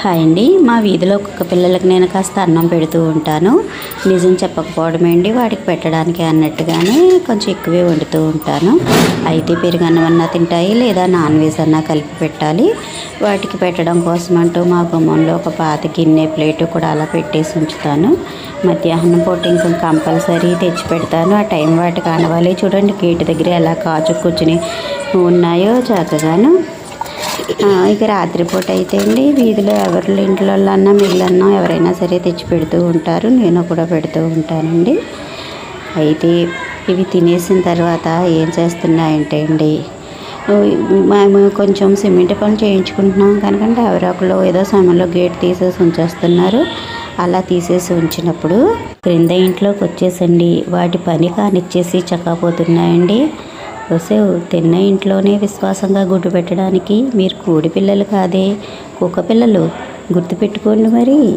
Hi అండి. మా వీధిలో కుక్క పిల్లలకి నేను కాస్త అన్నం పెడుతూ ఉంటాను. నిజం చెప్పకపోవడమేంటి? వాటికి పెట్టడానికి అన్నట్టుగానే కొంచెం ఎక్కువే వండుతూ ఉంటాను. అయితే పెరుగన్నం అన్నా తింటాయి లేదా నాన్ వెజ్ అన్నా కలిపి పెట్టాలి. వాటికి పెట్టడం కోసం అంటూ మా గుమ్మంలో ఒక పాత గిన్నె ప్లేటు కూడా అలా పెట్టేసి ఉంచుతాను. మధ్యాహ్నం పూట ఇంకా కంపల్సరీ తెచ్చి పెడతాను. ఆ టైం వాటికి అనవాలి చూడండి గేటు దగ్గర ఎలా కాచు కూర్చుని ఉన్నాయో చక్కగాను. ఇక రాత్రిపూట అయితే అండి వీధిలో ఎవరి ఇంట్లో అన్నా మిగిలిన ఎవరైనా సరే తెచ్చి పెడుతూ ఉంటారు. నేను కూడా పెడుతూ ఉంటానండి. అయితే ఇవి తినేసిన తర్వాత ఏం చేస్తున్నాయంటే అండి మేము కొంచెం సిమెంట్ పనులు చేయించుకుంటున్నాం కనుకంటే ఎవరొకరు ఏదో సమయంలో గేట్ తీసేసి ఉంచేస్తున్నారు. అలా తీసేసి ఉంచినప్పుడు క్రింద ఇంట్లోకి వచ్చేసండి. వాటి పని కానిచ్చేసి చక్కపోతున్నాయండి. ఒసేవ్ తిన్న ఇంట్లోనే విశ్వాసంగా గుడ్డు పెట్టడానికి మీరు కోడి పిల్లలు కాదే కుక్క పిల్లలు. గుర్తుపెట్టుకోండి మరి.